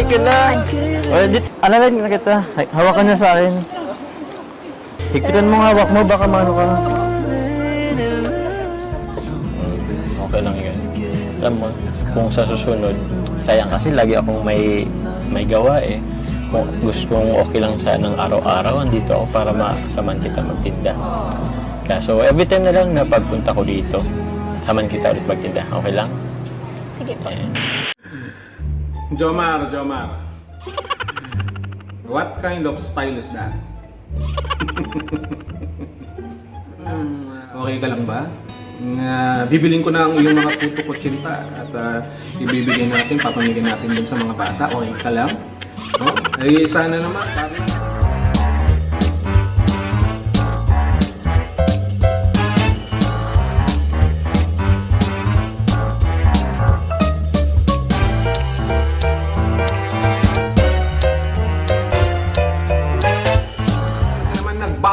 Hindi ka lang. Well, dit, lang na kita. Hawakan niya sa akin. Higpitan mo hawak mo, baka mano ka. Okay lang yun. Alam mo, kung sa susunod, sayang kasi lagi akong may may gawa eh. Kung gusto kong okay lang sanang araw-araw, andito ako para masaman kita magtinda. Kaya so, every time na lang na pagpunta ko dito, saman kita ulit magtinda. Okay lang? Sige po. Ayan. Jomar, Jomar. What kind of style is that? Okay ka lang ba? Nga, bibiling ko na ang iyong mga puto kutsinta at ah, ibibigay natin, papamigay natin dun sa mga bata. Okay ka lang? No? Ay, sana naman, para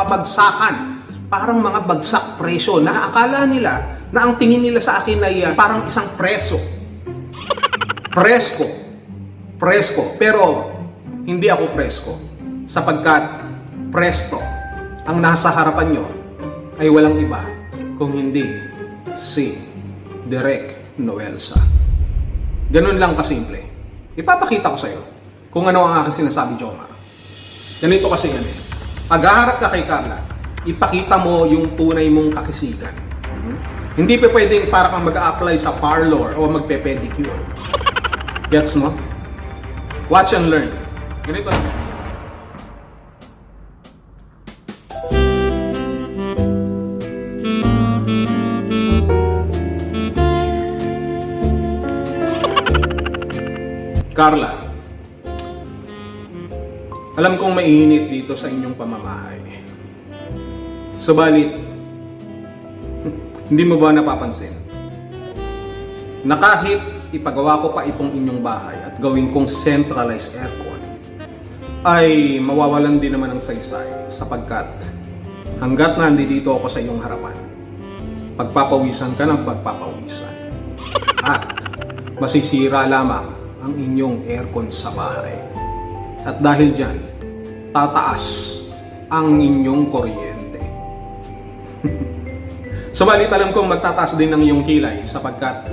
naman nagbabagsakan. Parang mga bagsak presyo na akala nila na ang tingin nila sa akin ay ah, parang isang preso. Presko. Presko. Pero hindi ako presko. Sapagkat presto ang nasa harapan nyo ay walang iba kung hindi si Derek Noelsa. Ganun lang kasimple. Ipapakita ko sa iyo kung ano ang aking sinasabi, Jomar. Ganito kasi yan eh. Paghaharap ka kay Carla, ipakita mo yung tunay mong kakisigan. Mhm. Hindi pa pwedeng para kang mag-apply sa parlor o magpe-pedicure. Gets mo? Watch and learn. Ganito. Carla, alam kong mainit dito sa inyong pamamahay. Subalit, hindi mo ba napapansin na kahit ipagawa ko pa itong inyong bahay at gawin kong centralized aircon, ay mawawalan din naman ng saysay sapagkat hanggat nandito ako sa iyong harapan, pagpapawisan ka ng pagpapawisan. At masisira lamang ang inyong aircon sa bahay. At dahil dyan, tataas ang inyong kuryente. Subalit alam kong magtataas din ng iyong kilay sapagkat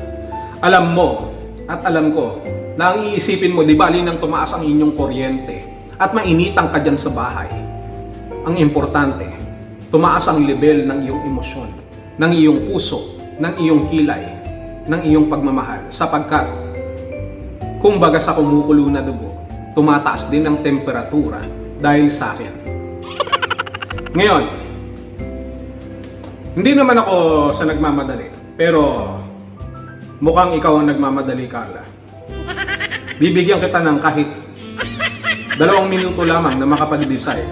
alam mo at alam ko na ang iisipin mo, di bali nang tumaas ang inyong kuryente at mainitang ka dyan sa bahay. Ang importante, tumaas ang level ng iyong emosyon, ng iyong puso, ng iyong kilay, ng iyong pagmamahal sapagkat kumbaga sa kumukulo na dugo, tumataas din ang temperatura dahil sa akin. Ngayon, hindi naman ako sa nagmamadali, pero mukhang ikaw ang nagmamadali, Carla. Bibigyan kita ng kahit dalawang minuto lamang na makapag-decide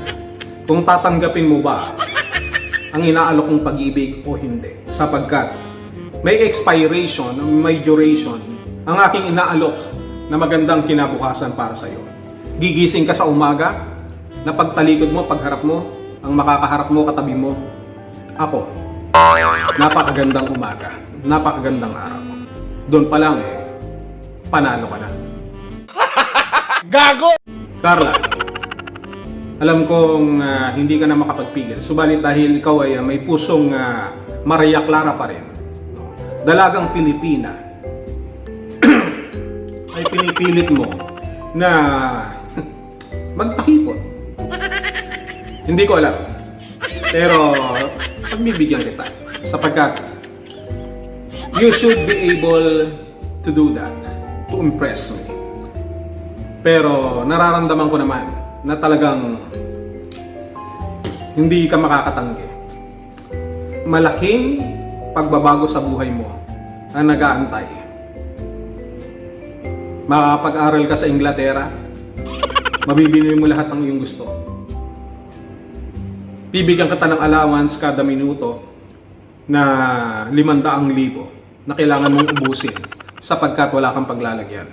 kung tatanggapin mo ba ang inaalok kong pag-ibig o hindi. Sapagkat may expiration, may duration ang aking inaalok na magandang kinabukasan para sa iyo. Gigising ka sa umaga, na pagtalikod mo, pagharap mo, ang makakaharap mo, katabi mo, ako. Napakagandang umaga, napakagandang araw. Doon pa lang eh, panalo ka na. Gago! Carla, alam kong ah, hindi ka na makapagpigil. Subalit dahil ikaw ay ah, may pusong uh, Maria Clara pa rin. Dalagang Pilipina ay pinipilit mo na magpakipot. hindi ko alam. Pero pagbibigyan kita sapagkat you should be able to do that to impress me. Pero nararamdaman ko naman na talagang hindi ka makakatanggi. Malaking pagbabago sa buhay mo ang nag-aantay. Makakapag-aral ka sa Inglaterra, mabibili mo lahat ng iyong gusto. Bibigyan kita ng allowance kada minuto na 500,000 na kailangan mong ubusin sapagkat wala kang paglalagyan.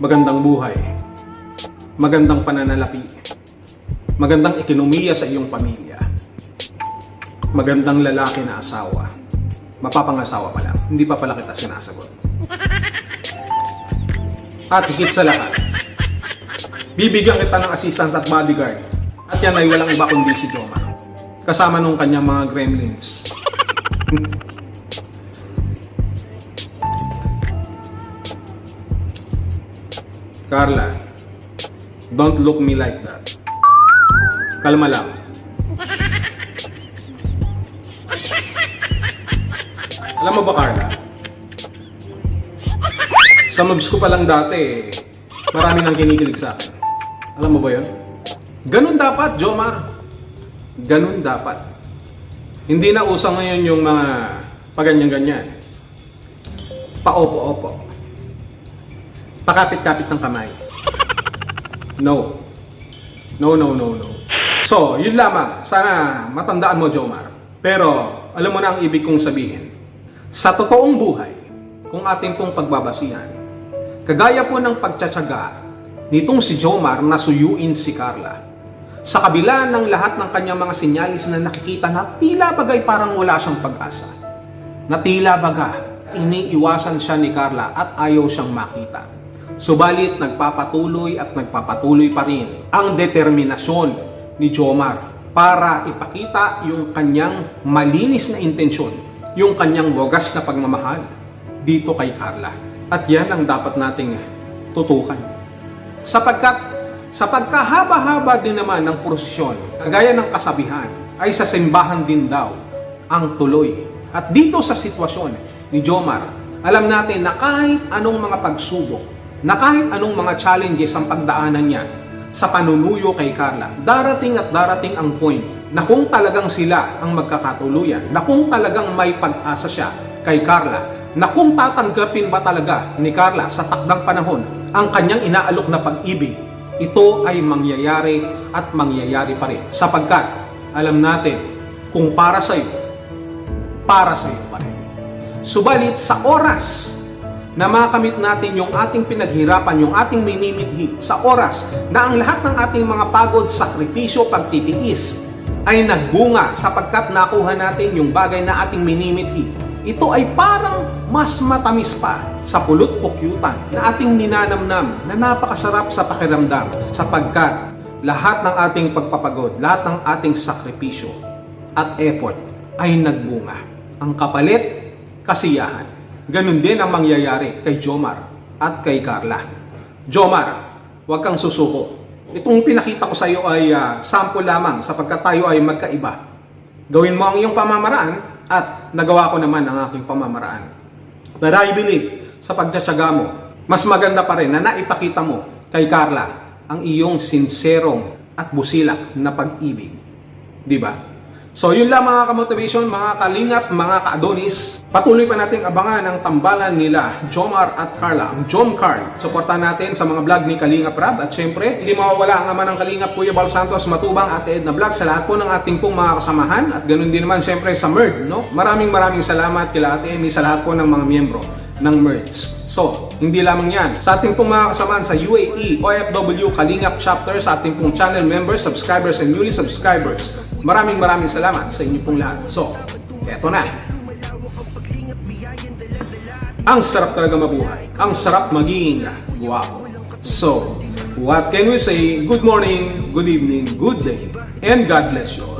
Magandang buhay magandang pananalapi, magandang ekonomiya sa iyong pamilya, magandang lalaki na asawa, mapapangasawa pa lang, hindi pa pala kita sinasagot. At higit sa lahat, Bibigyan kita ng assistant at bodyguard. At yan ay walang iba kundi si Jomar. Kasama nung kanyang mga gremlins. Carla, don't look me like that. Kalma lang. Alam mo ba, Carla? Sa moves ko pa lang dati, eh, marami nang kinikilig sa akin. Alam mo ba yun? Ganun dapat, Jomar. Ganun dapat. Hindi na uso ngayon yung mga paganyan-ganyan. Paopo-opo. Pakapit-kapit ng kamay. No. No, no, no, no. So, yun lamang. Sana matandaan mo, Jomar. Pero, alam mo na ang ibig kong sabihin. Sa totoong buhay, kung ating pong pagbabasihan, kagaya po ng pagtsatsaga nitong si Jomar na suyuin si Carla, sa kabila ng lahat ng kanyang mga sinyalis na nakikita na tila bagay parang wala siyang pag-asa, na tila baga iniiwasan siya ni Carla at ayaw siyang makita. Subalit nagpapatuloy at nagpapatuloy pa rin ang determinasyon ni Jomar para ipakita yung kanyang malinis na intensyon, yung kanyang wagas na pagmamahal dito kay Carla. At yan ang dapat nating tutukan. Sapagkat sa pagkahaba-haba din naman ng prosesyon, kagaya ng kasabihan, ay sa simbahan din daw ang tuloy. At dito sa sitwasyon ni Jomar, alam natin na kahit anong mga pagsubok, na kahit anong mga challenges ang pagdaanan niya sa panunuyo kay Carla, darating at darating ang point na kung talagang sila ang magkakatuluyan, na kung talagang may pag-asa siya kay Carla, na kung tatanggapin ba talaga ni Carla sa takdang panahon ang kanyang inaalok na pag-ibig, ito ay mangyayari at mangyayari pa rin. Sapagkat alam natin kung para sa iyo, para sa iyo pa rin. Subalit sa oras na makamit natin yung ating pinaghirapan, yung ating minimithi, sa oras na ang lahat ng ating mga pagod, sakripisyo, pagtitiis ay nagbunga sapagkat nakuha natin yung bagay na ating minimithi. Ito ay parang mas matamis pa sa pulot pukyutan na ating ninanamnam na napakasarap sa pakiramdam sapagkat lahat ng ating pagpapagod, lahat ng ating sakripisyo at effort ay nagbunga. Ang kapalit, kasiyahan. Ganon din ang mangyayari kay Jomar at kay Carla. Jomar, huwag kang susuko. Itong pinakita ko sa iyo ay ah, sample lamang sapagkat tayo ay magkaiba. Gawin mo ang iyong pamamaraan at nagawa ko naman ang aking pamamaraan. But I believe sa pagtsatsaga mo, mas maganda pa rin na naipakita mo kay Carla ang iyong sinserong at busilak na pag-ibig. Di ba? So yun lang mga kamotivation, mga kalingap, mga ka-adonis. Patuloy pa nating abangan ang tambalan nila Jomar at Carla, ang Jom Card. Suportahan natin sa mga vlog ni Kalingap Rab. At syempre, hindi mawawala ang naman ng Kalingap Kuya Bal Santos, Matubang, Ate Edna Vlog sa lahat po ng ating pong mga kasamahan. At ganun din naman syempre sa MERD. No? Maraming maraming salamat kila Ate Amy sa lahat po ng mga miyembro ng MERDS. So, hindi lamang yan. Sa ating pong mga kasamahan sa UAE, OFW, Kalingap Chapter, sa ating pong channel members, subscribers, and newly subscribers. Maraming maraming salamat sa inyo pong lahat. So, eto na. Ang sarap talaga mabuhay. Ang sarap maging guwapo. So, what can we say? Good morning, good evening, good day, and God bless you all.